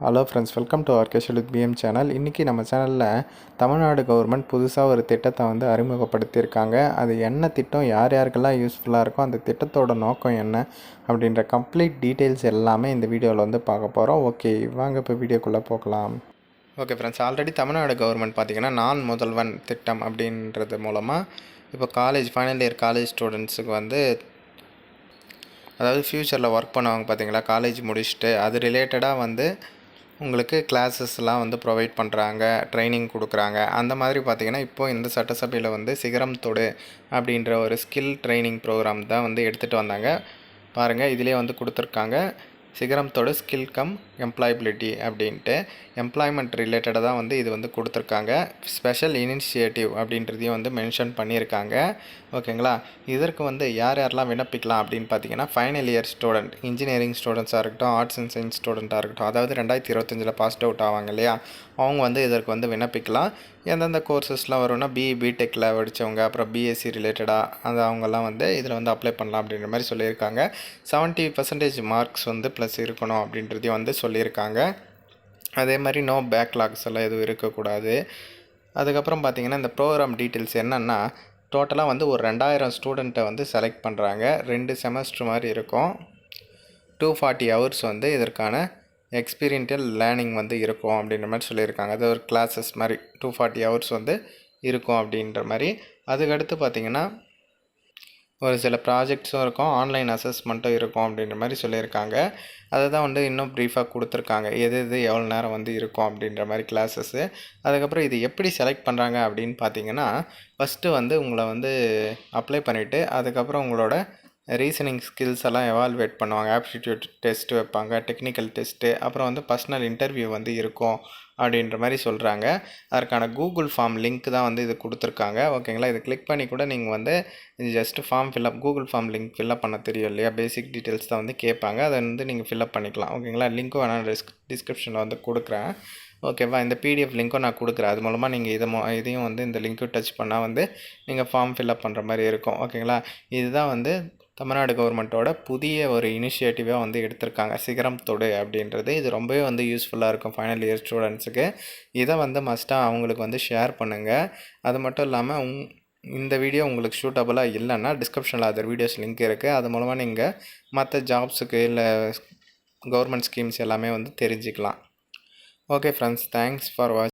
Hello friends welcome to ஆர்கேஷல் with PM channel இன்றைக்கி நம்ம சேனலில் தமிழ்நாடு கவர்மெண்ட் புதுசாக ஒரு திட்டத்தை வந்து அறிமுகப்படுத்தியிருக்காங்க. அது என்ன திட்டம் யார் யாருக்கெல்லாம் யூஸ்ஃபுல்லாக இருக்கோ அந்த திட்டத்தோட நோக்கம் என்ன அப்படின்ற கம்ப்ளீட் டீட்டெயில்ஸ் எல்லாமே இந்த வீடியோவில் வந்து பார்க்க போகிறோம் ஓகே வாங்க இப்போ வீடியோக்குள்ளே போகலாம். Okay friends already Tamil Nadu government பார்த்திங்கன்னா நான் முதல்வன் திட்டம் அப்படின்றது மூலமாக இப்போ காலேஜ் ஃபைனல் இயர் காலேஜ் ஸ்டூடெண்ட்ஸுக்கு வந்து அதாவது ஃப்யூச்சரில் ஒர்க் பண்ணுவாங்க பார்த்தீங்களா காலேஜ் முடிச்சுட்டு அது ரிலேட்டடாக வந்து உங்களுக்கு கிளாஸஸ்லாம் வந்து ப்ரொவைட் பண்ணுறாங்க ட்ரைனிங் கொடுக்குறாங்க. அந்த மாதிரி பார்த்திங்கன்னா இப்போது இந்த சட்டசபையில் வந்து சிகரம் தொடு அப்படின்ற ஒரு ஸ்கில் ட்ரைனிங் ப்ரோக்ராம் தான் வந்து எடுத்துகிட்டு வந்தாங்க. பாருங்கள் இதிலே வந்து கொடுத்துருக்காங்க. சிகரம்தோட ஸ்கில் கம் எம்ப்ளாயபிலிட்டி அப்படின்ட்டு எம்ப்ளாய்மெண்ட் ரிலேட்டடாக தான் வந்து இது வந்து கொடுத்துருக்காங்க. ஸ்பெஷல் இனிஷியேட்டிவ் அப்படின்றதையும் வந்து மென்ஷன் பண்ணியிருக்காங்க. ஓகேங்களா? இதற்கு வந்து யார் யாரெல்லாம் விண்ணப்பிக்கலாம் அப்படின்னு பார்த்தீங்கன்னா ஃபைனல் இயர் ஸ்டூடெண்ட் இன்ஜினியரிங் ஸ்டூடெண்ட்ஸாக இருக்கட்டும் ஆர்ட்ஸ் அண்ட் சயின்ஸ் ஸ்டூடெண்ட்டாக இருக்கட்டும் அதாவது ரெண்டாயிரத்தி இருபத்தஞ்சில் பாஸ்ட் அவுட் ஆவாங்க இல்லையா? அவங்க வந்து இதற்கு வந்து விண்ணப்பிக்கலாம். எந்தெந்த கோர்சஸ்லாம் வரும்னா பிஇ பிடெக்கில் படித்தவங்க அப்புறம் பிஎஸ்சி ரிலேட்டடாக அது அவங்கெல்லாம் வந்து இதில் வந்து அப்ளை பண்ணலாம் அப்படின்ற மாதிரி சொல்லியிருக்காங்க. செவன்ட்டி பர்சன்டேஜ் மார்க்ஸ் வந்து ப்ளஸ் இருக்கணும் அப்படின்றதையும் வந்து சொல்லியிருக்காங்க. அதே மாதிரி நோ பேக்லாக்ஸ் எல்லாம் எதுவும் இருக்கக்கூடாது. அதுக்கப்புறம் பார்த்திங்கன்னா இந்த ப்ரோக்ராம் டீட்டெயில்ஸ் என்னென்னா டோட்டலாக வந்து ஒரு ரெண்டாயிரம் ஸ்டூடெண்ட்டை வந்து செலக்ட் பண்ணுறாங்க ரெண்டு செமஸ்டர் மாதிரி இருக்கும். டூ ஃபார்ட்டி ஹவர்ஸ் வந்து இதற்கான எக்ஸ்பீரியன்டல் லேர்னிங் வந்து இருக்கும் அப்படின்ற மாதிரி சொல்லியிருக்காங்க. அது ஒரு கிளாஸஸ் மாதிரி டூ ஃபார்ட்டி ஹவர்ஸ் வந்து இருக்கும் அப்படின்ற மாதிரி. அதுக்கடுத்து பார்த்திங்கன்னா ஒரு சில ப்ராஜெக்ட்ஸும் இருக்கும் ஆன்லைன் அசஸ்மெண்ட்டும் இருக்கும் அப்படின்ற மாதிரி சொல்லியிருக்காங்க. அதை தான் வந்து இன்னும் ப்ரீஃபாக கொடுத்துருக்காங்க. எது எது எவ்வளோ நேரம் வந்து இருக்கும் அப்படின்ற மாதிரி கிளாஸஸ்ஸு அதுக்கப்புறம் இது எப்படி செலக்ட் பண்ணுறாங்க அப்படின்னு பார்த்தீங்கன்னா ஃபஸ்ட்டு வந்து உங்களை வந்து அப்ளை பண்ணிவிட்டு அதுக்கப்புறம் உங்களோட ரீசனிங் ஸ்கில்ஸ் எல்லாம் எவால்வேட் பண்ணுவாங்க. ஆப்டிடியூட் டெஸ்ட் வைப்பாங்க டெக்னிக்கல் டெஸ்ட்டு அப்புறம் வந்து பர்சனல் இன்டர்வியூ வந்து இருக்கும் அப்படின்ற மாதிரி சொல்கிறாங்க அதற்கான கூகுள் ஃபார்ம் லிங்க் தான் வந்து இது கொடுத்துருக்காங்க. ஓகேங்களா இதை கிளிக் பண்ணி கூட நீங்கள் வந்து just form fill up Google form link fill up பண்ண தெரியும் இல்லையா? பேசிக் டீட்டெயில்ஸ் தான் வந்து கேட்பாங்க. அதை வந்து நீங்கள் ஃபில்அப் பண்ணிக்கலாம். ஓகேங்களா லிங்க்கும் வேணால் டிஸ்க் டிஸ்கிரிப்ஷனில் வந்து கொடுக்குறேன். ஓகேவா இந்த பிடிஎஃப் லிங்க்கும் நான் கொடுக்குறேன். அது மூலமாக நீங்கள் இதை மொ இதையும் வந்து இந்த லிங்க்கும் டச் பண்ணால் வந்து நீங்கள் ஃபார்ம் ஃபில்அப் பண்ணுற மாதிரி இருக்கும். ஓகேங்களா இதுதான் வந்து தமிழ்நாடு கவர்மெண்ட்டோட புதிய ஒரு இனிஷியேட்டிவாக வந்து எடுத்திருக்காங்க. சிகரம் தொடு அப்படின்றது. இது ரொம்பவே வந்து யூஸ்ஃபுல்லாக இருக்கும் ஃபைனல் இயர் ஸ்டூடெண்ட்ஸுக்கு இதை வந்து மஸ்ட்டாக அவங்களுக்கு வந்து ஷேர் பண்ணுங்கள் அது மட்டும் இல்லாமல் உங் இந்த வீடியோ உங்களுக்கு சூட்டபுளாக இல்லைன்னா டிஸ்கிரிப்ஷனில் அதர் வீடியோஸ் லிங்க் இருக்குது அது மூலமாக நீங்கள் மற்ற ஜாப்ஸுக்கு இல்லை கவர்மெண்ட் ஸ்கீம்ஸ் எல்லாமே வந்து தெரிஞ்சுக்கலாம். Okay friends thanks for watch